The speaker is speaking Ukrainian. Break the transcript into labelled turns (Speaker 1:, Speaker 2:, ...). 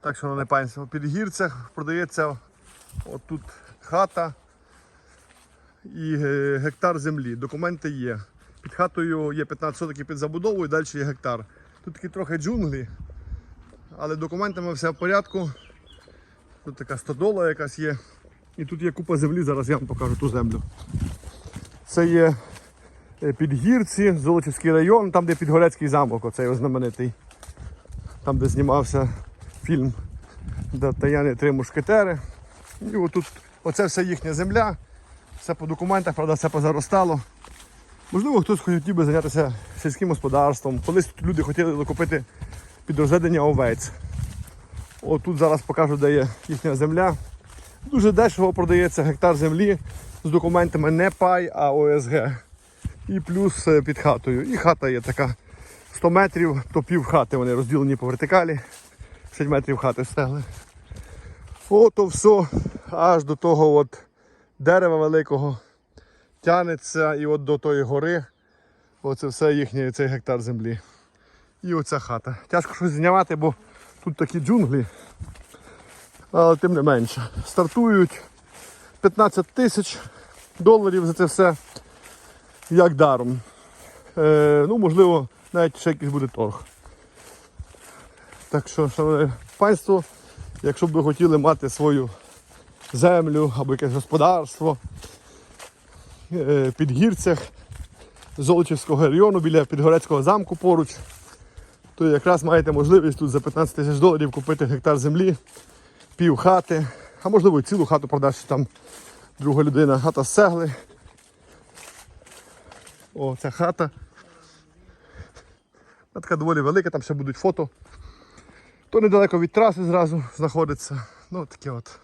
Speaker 1: Так, шановне панство, під гірцях продається отут хата і е, гектар землі. Документи є. Під хатою є 15 соток і під забудовою, далі є гектар. Тут такі трохи джунглі, але документами все в порядку. Тут така стодола якась є. І тут є купа землі, зараз я вам покажу ту землю. Це є е, Підгірці, Золочівський район, там де Підгорецький замок, оцей знаменитий. Там, де знімався фільм Д'Артаяни три мушкетери. І отут, оце все їхня земля, все по документах, правда, все позаростало. Можливо, хтось хотів би зайнятися сільським господарством. Колись тут люди хотіли купити під розведення овець. От тут зараз покажу, де є їхня земля. Дуже дешево продається гектар землі з документами не пай, а ОСГ. І плюс е, під хатою. І хата є така 100 метрів, то пів хати вони розділені по вертикалі. 10 метрів хати стегли. Ото все аж до того от дерева великого тянеться і от до тої гори. Оце все їхній цей гектар землі. І оця хата. Тяжко щось знімати, бо тут такі джунглі. Але тим не менше. Стартують 15 тисяч доларів за це все як даром. Е, ну, можливо, навіть ще якийсь буде торг. Так що, шановне панство, якщо б ви хотіли мати свою землю або якесь господарство е, під гірцях Золочівського району біля Підгорецького замку поруч, то якраз маєте можливість тут за 15 тисяч доларів купити гектар землі, пів хати, а можливо і цілу хату продати, там друга людина, хата з цегли. О, ця хата. Така доволі велика, там ще будуть фото. То недалеко від траси зразу знаходиться. Ну таке от.